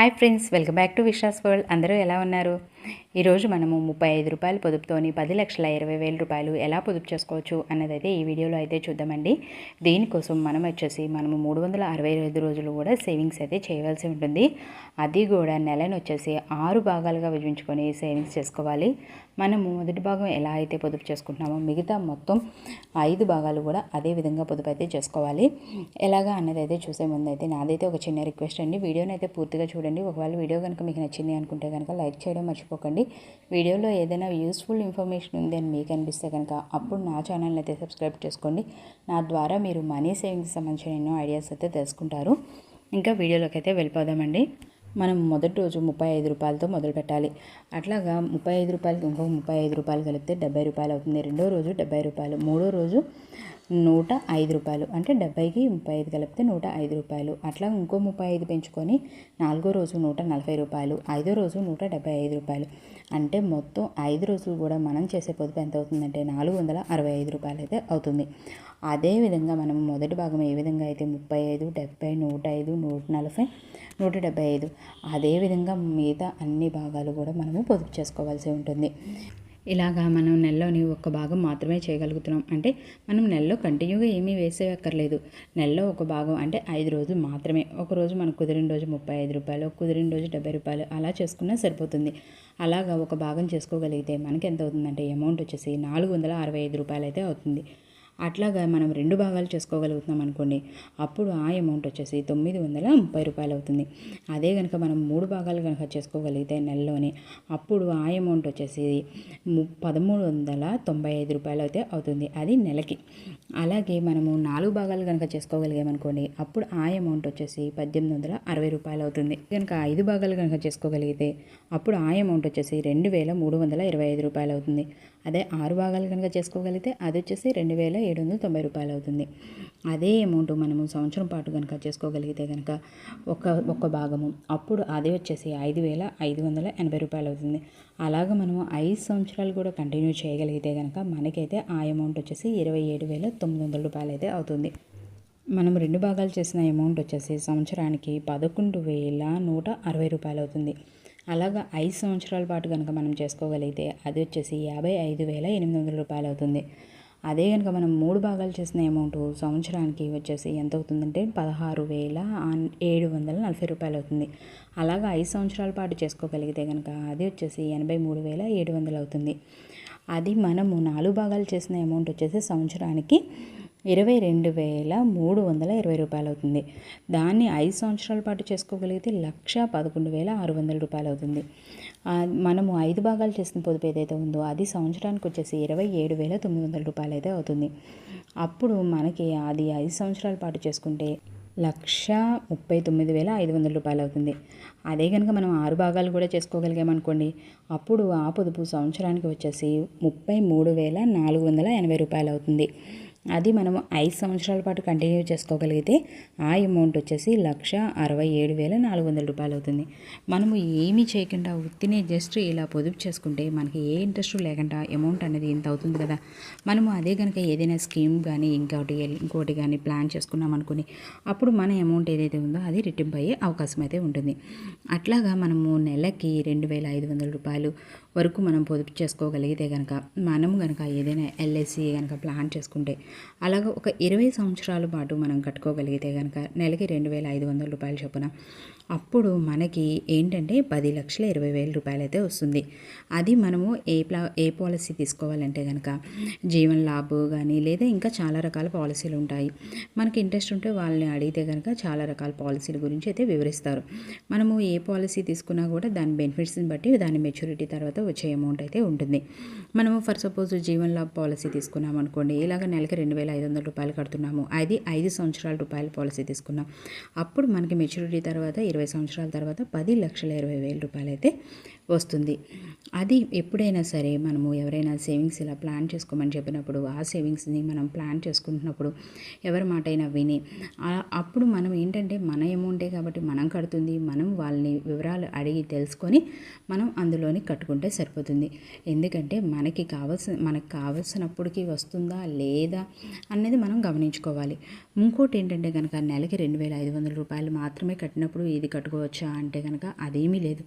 Hi friends welcome back to Vishwas world. అందరూ ఎలా ఉన్నారు? ఈరోజు మనము ముప్పై ఐదు రూపాయల పొదుపుతోని పది లక్షల ఇరవై వేల రూపాయలు ఎలా పొదుపు చేసుకోవచ్చు అన్నది అయితే ఈ వీడియోలో అయితే చూద్దామండి. దీనికోసం మనం వచ్చేసి మనము మూడు వందల అరవై ఐదు రోజులు కూడా సేవింగ్స్ అయితే చేయవలసి ఉంటుంది. అది కూడా నెలను వచ్చేసి ఆరు భాగాలుగా విభజించుకొని సేవింగ్స్ చేసుకోవాలి. మనము మొదటి భాగం ఎలా అయితే పొదుపు చేసుకుంటున్నామో మిగతా మొత్తం ఐదు భాగాలు కూడా అదే విధంగా పొదుపు అయితే చేసుకోవాలి. ఎలాగా అన్నది అయితే చూసే ముందు అయితే నాదైతే ఒక చిన్న రిక్వెస్ట్ అండి. వీడియోని అయితే పూర్తిగా చూడండి. ఒకవేళ వీడియో కనుక మీకు నచ్చింది అనుకుంటే కనుక లైక్ చేయడం మర్చిపోకండి వీడియోలో ఏదైనా యూస్ఫుల్ ఇన్ఫర్మేషన్ ఉంది అని మీకు అనిపిస్తే కనుక అప్పుడు నా ఛానల్ని అయితే సబ్స్క్రైబ్ చేసుకోండి. నా ద్వారా మీరు మనీ సేవింగ్స్ సంబంధించిన ఎన్నో ఐడియాస్ అయితే తెలుసుకుంటారు. ఇంకా వీడియోలోకి అయితే వెళ్ళిపోదామండి. మనం మొదటి రోజు ముప్పై ఐదు రూపాయలతో మొదలు పెట్టాలి. అట్లాగా ముప్పై ఐదు రూపాయలకి ఇంకొక ముప్పై ఐదు రూపాయలు కలిపితే డెబ్బై రూపాయలు అవుతుంది. రెండో రోజు డెబ్బై రూపాయలు. మూడో రోజు నూట ఐదు రూపాయలు. అంటే డెబ్బైకి ముప్పై ఐదు కలిపితే నూట ఐదు రూపాయలు. అట్లా ఇంకో ముప్పై ఐదు పెంచుకొని నాలుగో రోజు నూట నలభై రూపాయలు. ఐదో రోజు నూట డెబ్బై ఐదు రూపాయలు. అంటే మొత్తం ఐదు రోజులు కూడా మనం చేసే పొదుపు ఎంత అవుతుందంటే నాలుగు వందల అరవై ఐదు రూపాయలు అయితే అవుతుంది. అదేవిధంగా మనం మొదటి భాగం ఏ విధంగా అయితే ముప్పై ఐదు డెబ్బై నూట ఐదు నూట నలభై నూట డెబ్బై ఐదు అదేవిధంగా మిగతా అన్ని భాగాలు కూడా మనము పొదుపు చేసుకోవాల్సి ఉంటుంది. ఇలాగా మనం నెలలోని ఒక్క భాగం మాత్రమే చేయగలుగుతున్నాం. అంటే మనం నెలలో కంటిన్యూగా ఏమీ వేసే అక్కర్లేదు నెలలో ఒక భాగం అంటే ఐదు రోజులు మాత్రమే. ఒక రోజు మనకు కుదిరిన రోజు ముప్పై ఐదు రూపాయలు కుదిరిన రోజు డెబ్బై రూపాయలు అలా చేసుకున్నా సరిపోతుంది. అలాగా ఒక భాగం చేసుకోగలిగితే మనకి ఎంత అవుతుందంటే అమౌంట్ వచ్చేసి నాలుగు వందల అరవై ఐదు రూపాయలు అయితే అవుతుంది. అట్లాగా మనం రెండు భాగాలు చేసుకోగలుగుతున్నాం అనుకోండి అప్పుడు ఆ అమౌంట్ వచ్చేసి తొమ్మిది వందల ముప్పై రూపాయలు అవుతుంది. అదే కనుక మనం మూడు భాగాలు కనుక చేసుకోగలిగితే నెలలోని అప్పుడు ఆ అమౌంట్ వచ్చేసి పదమూడు వందల తొంభై ఐదు రూపాయలు అయితే అవుతుంది అది నెలకి. అలాగే మనము నాలుగు భాగాలు కనుక చేసుకోగలిగామనుకోండి అప్పుడు ఆ అమౌంట్ వచ్చేసి పద్దెనిమిది వందల అరవై రూపాయలు అవుతుంది. కనుక ఐదు భాగాలు కనుక చేసుకోగలిగితే అప్పుడు ఆ అమౌంట్ వచ్చేసి రెండు వేల మూడు వందల ఇరవై ఐదు రూపాయలు అవుతుంది. అదే ఆరు భాగాలు కనుక చేసుకోగలిగితే అది వచ్చేసి రెండు వేల ఏడు వందల తొంభై రూపాయలు అవుతుంది. అదే అమౌంట్ మనము సంవత్సరం పాటు కనుక చేసుకోగలిగితే కనుక ఒక ఒక భాగము అప్పుడు అదే వచ్చేసి ఐదు వేల ఐదు వందల ఎనభై రూపాయలు అవుతుంది. అలాగ మనము ఐదు సంవత్సరాలు కూడా కంటిన్యూ చేయగలిగితే కనుక మనకైతే ఆ అమౌంట్ వచ్చేసి ఇరవై ఏడు వేల తొమ్మిది వందల రూపాయలు అయితే అవుతుంది. మనం రెండు భాగాలు చేసిన అమౌంట్ వచ్చేసి సంవత్సరానికి పదకొండు వేల నూట అరవై రూపాయలు అవుతుంది. అలాగా ఐదు సంవత్సరాల పాటు కనుక మనం చేసుకోగలిగితే అది వచ్చేసి యాభై ఐదు వేల ఎనిమిది వందల రూపాయలు అవుతుంది. అదే కనుక మనం మూడు భాగాలు చేసిన అమౌంట్ సంవత్సరానికి వచ్చేసి ఎంత అవుతుందంటే పదహారు వేల ఏడు వందల నలభై రూపాయలు అవుతుంది. అలాగా ఐదు సంవత్సరాల పాటు చేసుకోగలిగితే కనుక అది వచ్చేసి ఎనభై మూడు వేల ఏడు వందలు అవుతుంది. అది మనము నాలుగు భాగాలు చేసిన అమౌంట్ వచ్చేసి సంవత్సరానికి ఇరవై రెండు వేల మూడు వందల ఇరవై రూపాయలు అవుతుంది దాన్ని ఐదు సంవత్సరాల పాటు చేసుకోగలిగితే లక్ష పదకొండు వేల ఆరు వందల రూపాయలు అవుతుంది మనము ఐదు భాగాలు చేసిన పొదుపు ఏదైతే ఉందో అది సంవత్సరానికి వచ్చేసి ఇరవై ఏడు వేల తొమ్మిది వందల రూపాయలు అయితే అవుతుంది. అప్పుడు మనకి అది ఐదు సంవత్సరాల పాటు చేసుకుంటే లక్ష ముప్పై తొమ్మిది వేల ఐదు వందల రూపాయలు అవుతుంది అదే కనుక మనం ఆరు భాగాలు కూడా చేసుకోగలిగామనుకోండి అప్పుడు ఆ పొదుపు సంవత్సరానికి వచ్చేసి ముప్పై మూడు వేల నాలుగు వందల ఎనభై రూపాయలు అవుతుంది అది మనము ఐదు సంవత్సరాల పాటు కంటిన్యూ చేసుకోగలిగితే ఆ అమౌంట్ వచ్చేసి లక్ష అరవై ఏడు వేల నాలుగు వందల రూపాయలు అవుతుంది. మనము ఏమీ చేయకుండా ఉత్తినే జస్ట్ ఇలా పొదుపు చేసుకుంటే మనకి ఏ ఇంట్రెస్ట్ లేకుండా అమౌంట్ అనేది ఇంత అవుతుంది కదా. మనము అదే కనుక ఏదైనా స్కీమ్ కానీ ఇంకోటి ఇంకోటి కానీ ప్లాన్ చేసుకున్నాం అనుకుని అప్పుడు మన అమౌంట్ ఏదైతే ఉందో అది రిటర్న్ అయ్యే అవకాశం అయితే ఉంటుంది. అట్లాగా మనము నెలకి రెండు వేల ఐదు వందల రూపాయలు వరకు మనం పొదుపు చేసుకోగలిగితే కనుక మనం కనుక ఏదైనా ఎల్ఐసి కనుక ప్లాన్ చేసుకుంటే అలాగే ఒక ఇరవై సంవత్సరాల పాటు మనం కట్టుకోగలిగితే కనుక నెలకి రెండు వేల ఐదు వందల రూపాయల చొప్పున అప్పుడు మనకి ఏంటంటే పది లక్షల ఇరవై వేల రూపాయలు అయితే వస్తుంది. అది మనము ఏ ప్లా ఏ పాలసీ తీసుకోవాలంటే కనుక జీవన్ లాభ్ కానీ లేదా ఇంకా చాలా రకాల పాలసీలు ఉంటాయి. మనకి ఇంట్రెస్ట్ ఉంటే వాళ్ళని అడిగితే కనుక చాలా రకాల పాలసీల గురించి అయితే వివరిస్తారు. మనము ఏ పాలసీ తీసుకున్నా కూడా దాని బెనిఫిట్స్ని బట్టి దాని మెచ్యూరిటీ తర్వాత వచ్చే అమౌంట్ అయితే ఉంటుంది. మనము for suppose Jeevan Labh policy తీసుకున్నాం అనుకోండి ఇలాగ నెలకి రెండు వేల ఐదు వందల రూపాయలు కడుతున్నాము. అది ఐదు సంవత్సరాల రూపాయల పాలసీ తీసుకున్నాం. అప్పుడు మనకి మెచ్యూరిటీ తర్వాత ఇరవై సంవత్సరాల తర్వాత పది లక్షల ఇరవై వేల రూపాయలు అయితే వస్తుంది. అది ఎప్పుడైనా సరే మనము ఎవరైనా సేవింగ్స్ ఇలా ప్లాన్ చేసుకోమని చెప్పినప్పుడు ఆ సేవింగ్స్ని మనం ప్లాన్ చేసుకుంటున్నప్పుడు ఎవరి మాట అయినా విని అప్పుడు మనం ఏంటంటే మన అమౌంటే కాబట్టి మనం కడుతుంది మనం వాళ్ళని వివరాలు అడిగి తెలుసుకొని మనం అందులోని కట్టుకుంటే సరిపోతుంది. ఎందుకంటే మనకి కావాల్సిన మనకు కావాల్సినప్పటికీ వస్తుందా లేదా అనేది మనం గమనించుకోవాలి. ఇంకోటి ఏంటంటే కనుక నెలకి రెండు వేల ఐదు వందల రూపాయలు మాత్రమే కట్టినప్పుడు ఇది కట్టుకోవచ్చా అంటే కనుక అదేమీ లేదు.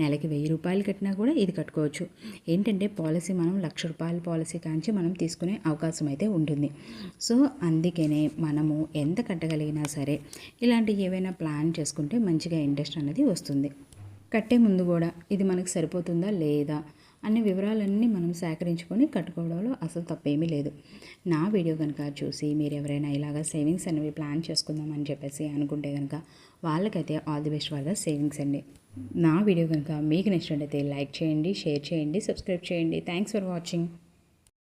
నెలకి వెయ్యి రూపాయలు కట్టినా కూడా ఇది కట్టుకోవచ్చు. ఏంటంటే పాలసీ మనం లక్ష రూపాయల పాలసీ కాంచి మనం తీసుకునే అవకాశం అయితే ఉంటుంది. సో అందుకనే మనము ఎంత కట్టగలిగినా సరే ఇలాంటి ఏవైనా ప్లాన్ చేసుకుంటే మంచిగా ఇంట్రెస్ట్ అనేది వస్తుంది. కట్టే ముందు కూడా ఇది మనకు సరిపోతుందా లేదా? అన్ని వివరాలన్నీ మనం సేకరించుకొని కట్టుకోవడంలో అసలు తప్పేమీ లేదు. నా వీడియో కనుక చూసి మీరు ఎవరైనా ఇలాగ సేవింగ్స్ అనేవి ప్లాన్ చేసుకుందామని చెప్పేసి అనుకుంటే కనుక వాళ్ళకైతే ఆల్ ది బెస్ట్ వాళ్ళ సేవింగ్స్ అండి. నా వీడియో కనుక మీకు నచ్చినట్టయితే లైక్ చేయండి షేర్ చేయండి సబ్స్క్రైబ్ చేయండి. Thanks for watching.